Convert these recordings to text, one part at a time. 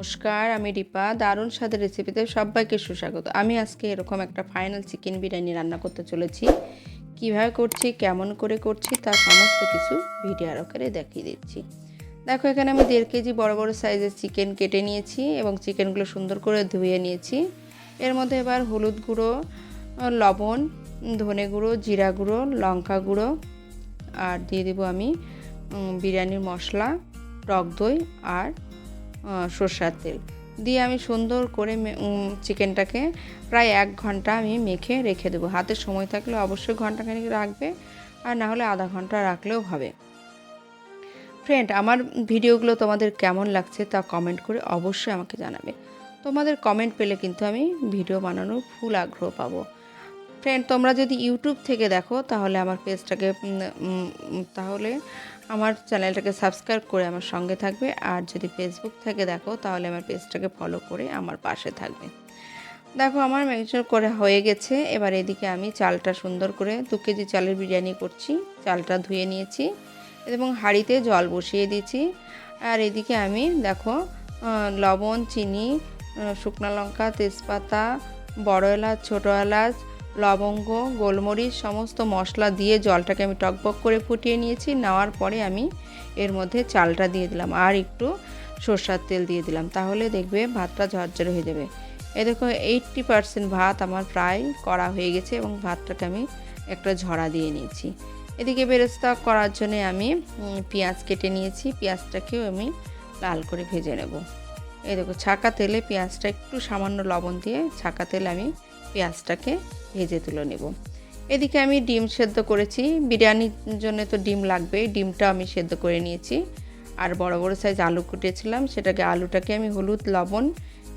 নমস্কার, আমি রিপা। দারুণ স্বাদের রেসিপিতে সবাইকে সুস্বাগত। আমি আজকে এরকম একটা ফাইনাল চিকেন বিরিয়ানি রান্না করতে চলেছি। কীভাবে করছি, কেমন করে করছি, তার সমস্ত কিছু ভিডিও আকারে দেখিয়ে দিচ্ছি। দেখো, এখানে আমি দেড় কেজি বড় বড় সাইজের চিকেন কেটে নিয়েছি এবং চিকেনগুলো সুন্দর করে ধুয়ে নিয়েছি। এর মধ্যে এবার হলুদ গুঁড়ো, লবণ, ধনে গুঁড়ো, জিরা গুঁড়ো, লঙ্কা গুঁড়ো আর দিয়ে দেবো আমি বিরিয়ানির মশলা, টক দই আর সর্ষার তেল। দিয়ে আমি সুন্দর করে চিকেনটাকে প্রায় এক ঘণ্টা আমি মেখে রেখে দেবো। হাতে সময় থাকলে অবশ্যই ঘন্টাখানিক রাখবে, আর না হলে আধা ঘণ্টা রাখলেও হবে। ফ্রেন্ড আমার ভিডিওগুলো তোমাদের কেমন লাগছে তা কমেন্ট করে অবশ্যই আমাকে জানাবে। তোমাদের কমেন্ট পেলে কিন্তু আমি ভিডিও বানানোর ফুল আগ্রহ পাবো। ফ্রেন্ড তোমরা যদি ইউটিউব থেকে দেখো, তাহলে আমার পেজটাকে তাহলে আমার চ্যানেলটাকে সাবস্ক্রাইব করে আমার সঙ্গে থাকবে। আর যদি ফেসবুক থেকে দেখো, তাহলে আমার পেজটাকে ফলো করে আমার পাশে থাকবে। দেখো, আমার ম্যাগনেট করে হয়ে গেছে। এবার এদিকে আমি চালটা সুন্দর করে দু কেজি চালের বিরিয়ানি করছি। চালটা ধুয়ে নিয়েছি এবং হাঁড়িতে জল বসিয়ে দিয়েছি। আর এদিকে আমি দেখো লবণ, চিনি শুকনো লঙ্কা, তেজপাতা, বড় এলাচ, ছোটো এলাচ লবঙ্গ, গোলমরিচ, সমস্ত মশলা দিয়ে জলটাকে আমি টকবক করে ফুটিয়ে নিয়েছি। নেওয়ার পরে আমি এর মধ্যে চালটা দিয়ে দিলাম আর একটু সর্ষার তেল দিয়ে দিলাম। তাহলে দেখবে ভাতটা ঝরঝরে হয়ে যাবে। এ দেখো এইট্টি পারসেন্ট ভাত আমার প্রায় করা হয়ে গেছে এবং ভাতটাকে আমি একটা ঝরা দিয়ে নিয়েছি। এদিকে বেরেস্তা করার জন্য আমি পেঁয়াজ কেটে নিয়েছি। পেঁয়াজটাকেও আমি লাল করে ভেজে নেব। এই দেখো, ছাকা তেলে পেঁয়াজটা একটু সামান্য লবণ দিয়ে ছাকা তেলে আমি পেঁয়াজটাকে ভেজে তুলে নেব। এদিকে আমি ডিম সেদ্ধ করেছি। বিরিয়ানির জন্য তো ডিম লাগবেই ডিমটা আমি সেদ্ধ করে নিয়েছি। আর বড় বড় সাইজ আলু কুটেছিলাম। সেটাকে আলুটাকে আমি হলুদ, লবণ,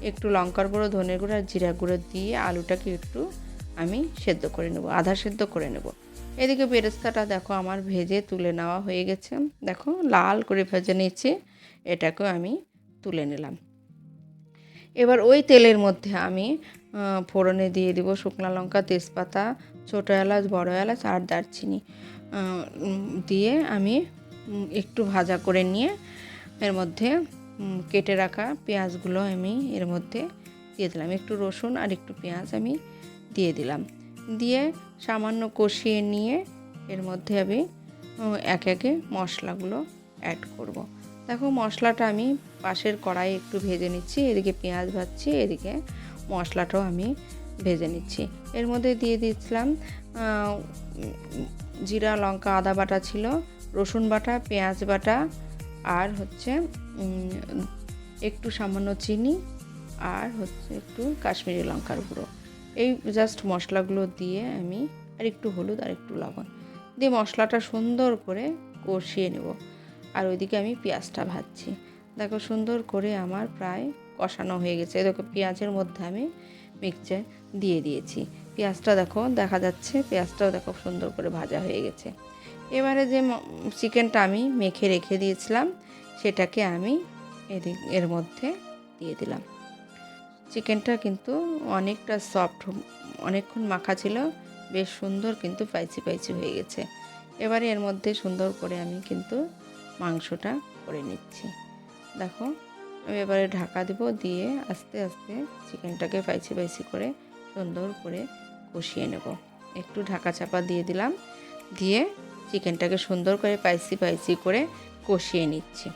একটু লঙ্কার গুঁড়ো, ধনের গুঁড়ো আর জিরা গুঁড়ো দিয়ে আলুটাকে একটু আমি সেদ্ধ করে নেব, আধা সেদ্ধ করে নেব। এদিকে বেরেস্তাটা দেখো আমার ভেজে তুলে নেওয়া হয়ে গেছে। দেখো লাল করে ভেজে নিয়েছি। এটাকেও আমি তুলে নিলাম। এবার ওই তেলের মধ্যে আমি ফোড়নে দিয়ে দিব শুকনো লঙ্কা, তেজপাতা, ছোটো এলাচ, বড় এলাচ আর দারচিনি। দিয়ে আমি একটু ভাজা করে নিয়ে এর মধ্যে কেটে রাখা পেঁয়াজগুলো আমি এর মধ্যে দিয়ে দিলাম। একটু রসুন আর একটু পেঁয়াজ আমি দিয়ে দিলাম। দিয়ে সামান্য কষিয়ে নিয়ে এর মধ্যে আমি একে একে মশলাগুলো অ্যাড করব। দেখো মশলাটা আমি পাশের কড়াই একটু ভেজে নিচ্ছি, এদিকে পেঁয়াজ ভাজছি, এদিকে মশলাটাও আমি ভেজে নিচ্ছি। এর মধ্যে দিয়ে দিচ্ছিলাম জিরা, লঙ্কা, আদা বাটা ছিল, রসুন বাটা, পেঁয়াজ বাটা আর হচ্ছে একটু সামান্য চিনি আর হচ্ছে একটু কাশ্মীরি লঙ্কার গুঁড়ো। এই জাস্ট মশলাগুলো দিয়ে আমি আর একটু হলুদ আর একটু লবণ দিয়ে মশলাটা সুন্দর করে কষিয়ে নেব। আর ওইদিকে আমি পেঁয়াজটা ভাজছি। দেখো সুন্দর করে আমার প্রায় কষানো হয়ে গেছে। দেখো পেঁয়াজের মধ্যে আমি মিক্সচার দিয়ে দিয়েছি। পেঁয়াজটা দেখো, দেখা যাচ্ছে পেঁয়াজটাও দেখো সুন্দর করে ভাজা হয়ে গেছে। এবারে যে চিকেনটা আমি মেখে রেখে দিয়েছিলাম, সেটাকে আমি এদিক, এর মধ্যে দিয়ে দিলাম। চিকেনটা কিন্তু অনেকটা সফট অনেকক্ষণ মাখা ছিল, বেশ সুন্দর কিন্তু পাইচি পাইচি হয়ে গেছে। এবারে এর মধ্যে সুন্দর করে আমি কিন্তু মাংসটা করে নিচ্ছি। দেখো আমি এবারে ঢাকা দেব দিয়ে আস্তে আস্তে চিকেনটাকে পাইচি পাইচি করে সুন্দর করে কষিয়ে নেব। একটু ঢাকা চাপা দিয়ে দিলাম, দিয়ে চিকেনটাকে সুন্দর করে পাইসি পাইসি করে কষিয়ে নিচ্ছি।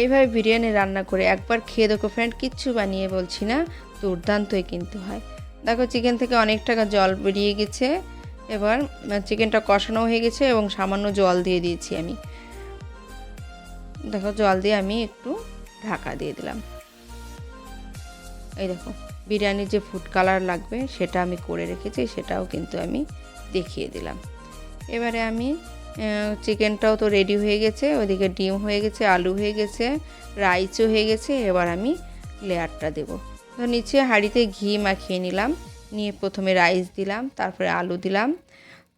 এইভাবে বিরিয়ানি রান্না করে একবার খেয়ে দেখো ফ্রেন্ড কিচ্ছু বানিয়ে বলছি না, দুর্দান্তই কিন্তু হয়। দেখো চিকেন থেকে অনেক টাকা জল বেরিয়ে গেছে, এবার চিকেনটা কষানো হয়ে গেছে এবং সামান্য জল দিয়ে দিয়েছি আমি। দেখো, জল দিয়ে আমি একটু ঢাকা দিয়ে দিলাম। এই দেখো, বিরিয়ানির যে ফুড কালার লাগবে, সেটা আমি করে রেখেছি, সেটাও কিন্তু আমি দেখিয়ে দিলাম। এবারে আমি চিকেনটাও তো রেডি হয়ে গেছে, ওদিকে ডিম হয়ে গেছে, আলু হয়ে গেছে রাইসও হয়ে গেছে, এবার আমি লেয়ারটা দেব। তো নিচে হাঁড়িতে ঘি মাখিয়ে নিলাম, নিয়ে প্রথমে রাইস দিলাম, তারপরে আলু দিলাম,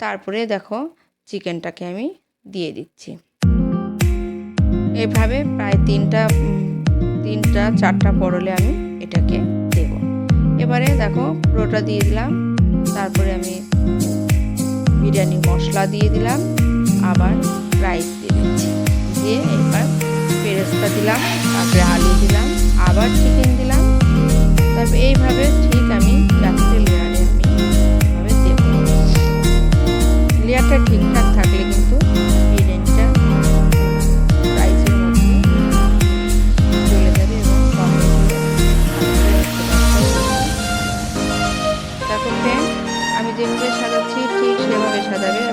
তারপরে দেখো চিকেনটাকে আমি দিয়ে দিচ্ছি। এভাবে প্রায় তিনটা তিনটা, চারটা পরলে আমি এটাকে দেব। এবারে দেখো, পুরোটা দিয়ে দিলাম। তারপরে আমি বিরিয়ানি মশলা দিয়ে দিলাম। আবার রাইস দিয়ে দিচ্ছি। দিয়ে এবার পেরেস্তা দিলাম, তারপরে আলু দিলাম, আবার চিকেন দিলাম।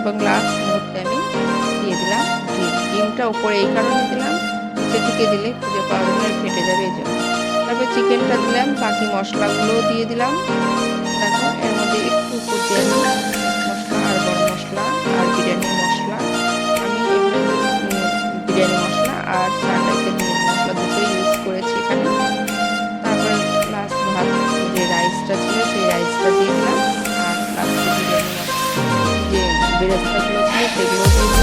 এবং লাস্ট মুহূর্তে আমি দিয়ে দিলাম ডিম ডিমটা উপরে এই কারণে দিলাম, সেদিকে দিলে খুঁজে পাওয়া যাবে ফেটে যাবে এই জন্য। তারপর চিকেনটা দিলাম, বাকি মশলাগুলোও দিয়ে দিলাম। তারপর এর মধ্যে একটু উপর দিয়ে মশলা আর গরম মশলা আর বিরিয়ানি মশলা। আমি বিরিয়ানি মশলা আর সানরাইসের মশলা দুটো ইউজ করেছি এখানে। তারপরে লাস্ট ভাত, যে রাইসটা ছিল, সেই রাইসটা দিয়ে দিলাম। যে বেরেস্তাগুলো ছিল সেগুলো দিয়ে দিলাম একটু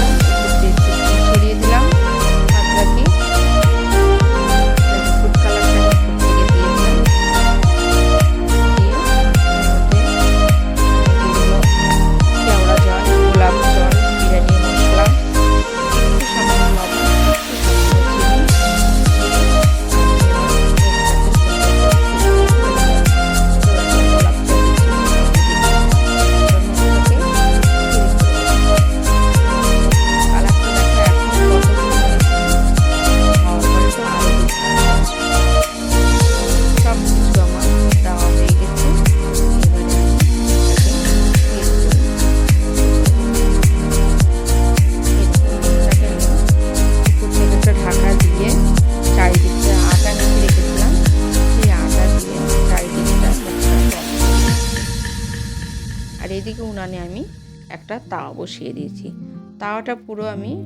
উনানে আমি একটা তাওয়া বসিয়ে দিয়েছি। তাওয়াটা পুরো আমি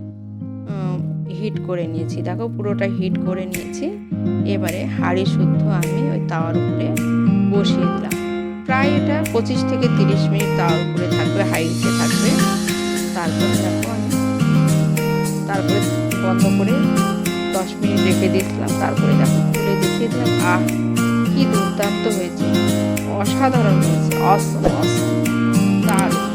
হিট করে নিয়েছি। দেখো পুরোটা হিট করে নিয়েছি। এবারে হাঁড়ি শুদ্ধ আমি ওই তাওয়ার উপরে বসিয়ে দিলাম। প্রায় এটা পঁচিশ থেকে তিরিশ মিনিট তাওয়ার উপরে থাকবে হাইটে থাকবে। তারপরে দেখো আমি, তারপরে বন্ধ করে দশ মিনিট রেখে দিয়েছিলাম। তারপরে দেখো খুলে দেখিয়ে দিলাম, আহ, কি দুর্দান্ত হয়েছে। অসাধারণ হয়েছে। অসম অসম Bolsonaro.